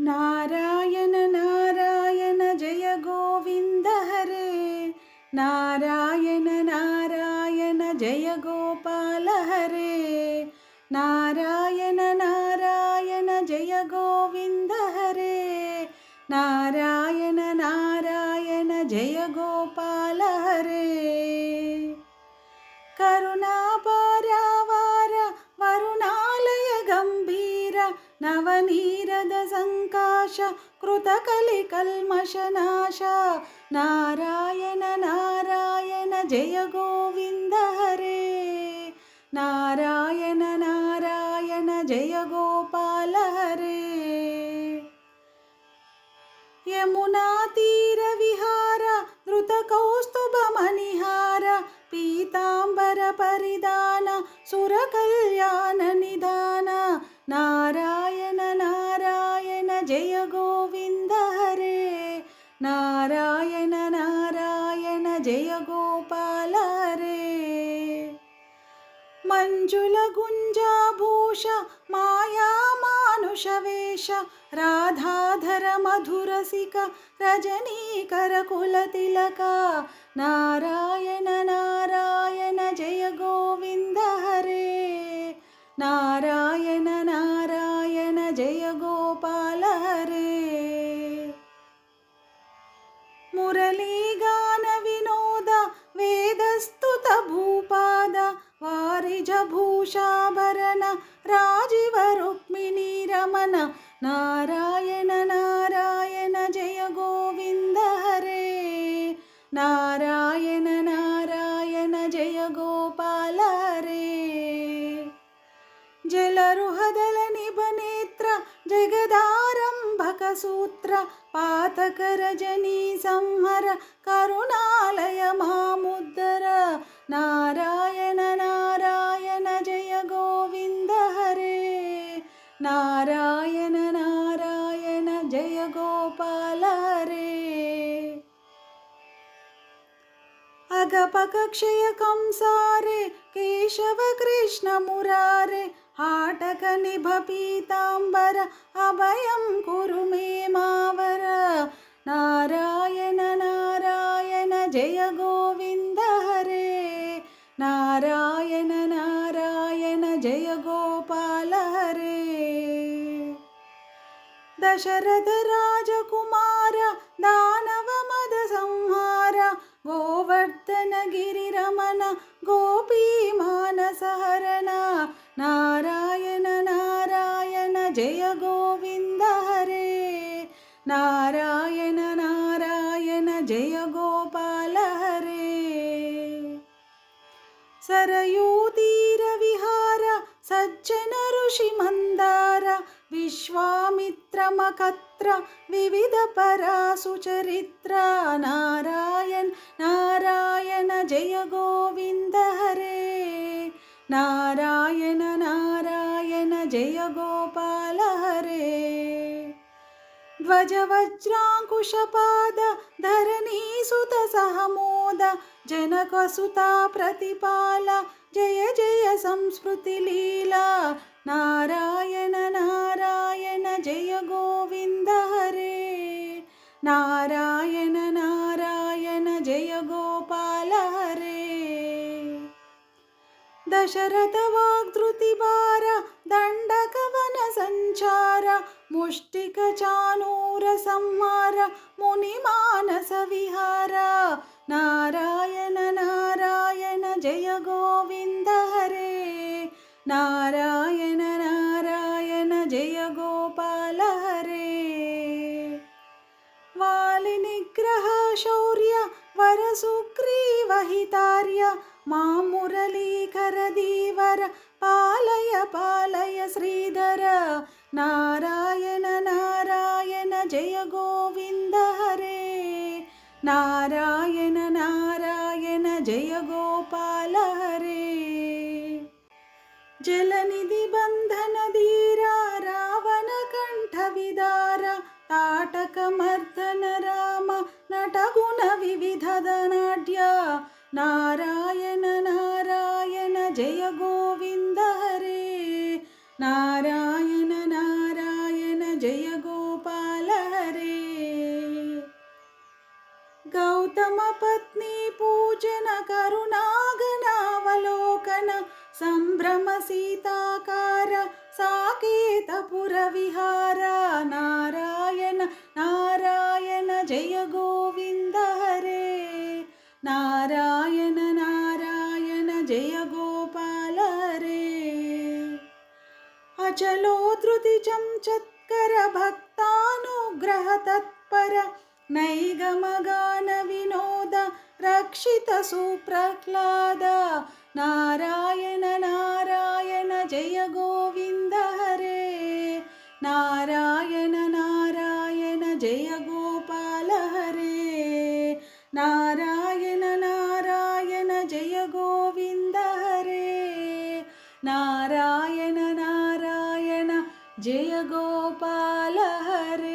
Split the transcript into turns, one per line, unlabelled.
நாராயண நாராயண ஜெய கோவிந்த ஹரே. நாராயண நாராயண ஜெய கோபால ஹரே. நாராயண నవనీరద సంకాశ కృతకలి కల్మశనాశ నారాయణ నారాయణ జయ గోవింద హరే. నారాయణ నారాయణ జయ గోపాల హరే. యమునా తీర విహార ధృత కౌస్తుభ మణిహార పీతాంబర పరిధాన సుర కళ్యాణ నిధాన. నారాయణ జయ గోపాల రే మంజుల గుంజాభూష మాయా మానుష వేష రాధాధర మధురసిక రజనీకర కుల తిలక నారాయణ నారాయణ జయ గోవింద హరే. నారాయణ నారాయణ జయ గోపాల హరే. మురళీ నిజభూషాభరణ రాజీవ రుక్మిణీ రమణ నారాయణ నారాయణ జయ గోవింద హరే. నారాయణ నారాయణ జయ గోపాల హరే. జలరుహదల నిభనేత్ర జగదారంభక సూత్ర పాతకరజనీ సంహర కరుణా पाल रे। अगपकक्षय कंसारे केशव अभयं कुरु मे मावर। नारायण नारायण जय गोविन्द हरे। नारायण नारायण जय गोपा दशरथराजकुमार दानवमदसंहार गोवर्धनगिरिरमण गोपीमानसहरण नारायण नारायण जय गोविन्द हरे। नारायण नारायण जय गोपाल हरे। सरयूतीरविहार सज्जन ऋषिमन्दार विश्वा జయ వివిధ పరాసు చరిత్ర నారాయణ నారాయణ జయ గోవింద హరే. నారాయణ నారాయణ జయ గోపాల హరే. धजवज्राङ्कुशपाद धरणीसुत जनकसुता प्रतिपाल जय जय संस्मृतिलीला नारायण नारायण जय गोविन्द हरे। नारायण नारायण जय गोपाल हरे। दशरथवाग्धृतिवार दण्डकवनसञ्चार मुष्टिकचानूरसंहार मुनिमानसविहार। नारायण नारायण जय गोविन्द हरे। नारायण नारायण जय गोपाल हरे। वालिनिग्रह शौर्य वरसुग्रीवहितार्य मा मामुरलीकरदीवर पालय पालय श्रीधर। నారాయణ నారాయణ జయ గోవింద హరే. నారాయణ నారాయణ జయ గోపాల హరే. జలనిధి బంధన ధీరా రావణ కంఠ విదార తాటక మర్దన రామ నటగుణ వివిధ నాట్య నారాయణ నారాయణ జయ గోవింద హరే. నారాయణ ఉత్తమ పత్ని పూజన కరుణాగనావలోకన సంభ్రమ సీతాకార సాకేతపుర విహార నారాయణ నారాయణ జయ గోవింద హరే. నారాయణ నారాయణ జయ గోపాల హరే. అచలో ధృతి చంచత్కర భక్తానుగ్రహ తత్పర नैगमगानविनोद रक्षितसुप्रह्लाद नारायण नारायण जय गोविन्द हरे। नारायण नारायण जय गोपाल हरे। नारायण नारायण जय गोविन्द हरे। नारायण नारायण जय गोपाल हरे।